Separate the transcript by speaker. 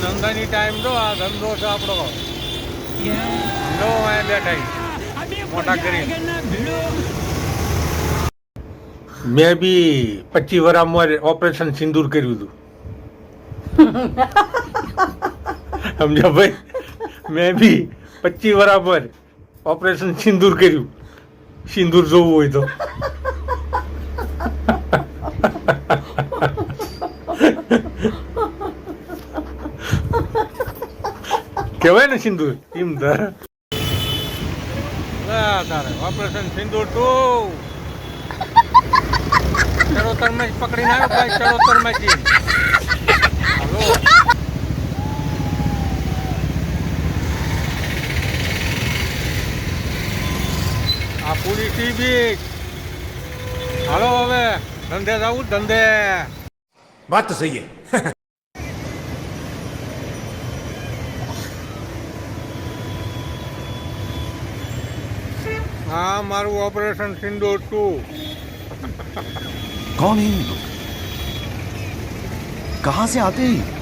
Speaker 1: ધંધાની ટાઈમ જો આ ધંધો છે આપણો. જો અહીંયા બેઠા મોટા કરી મેં બી પચીસ વરામાં ઓપરેશન સિંદૂર કર્યું હતું. સમજ્યા ભાઈ? મેં બી પચીસ વરાબર ઓપરેશન સિંદૂર કર્યું. સિંદૂર જોવું હોય તો. કહેવાય ને સિંદૂર ટીમ ધર. તારે operation Sindoor two. Charotar match પકડીને આવ્યો ભાઈ ચરોતર મેચ આ પૂરી સી બીચ હાલો હવે ધંધે જવું ધંધે.
Speaker 2: વાત તો સહી
Speaker 1: હા મારું ઓપરેશન સિંદૂર ટુ
Speaker 3: कौन है ये लोग कहाँ से आते हैं ये?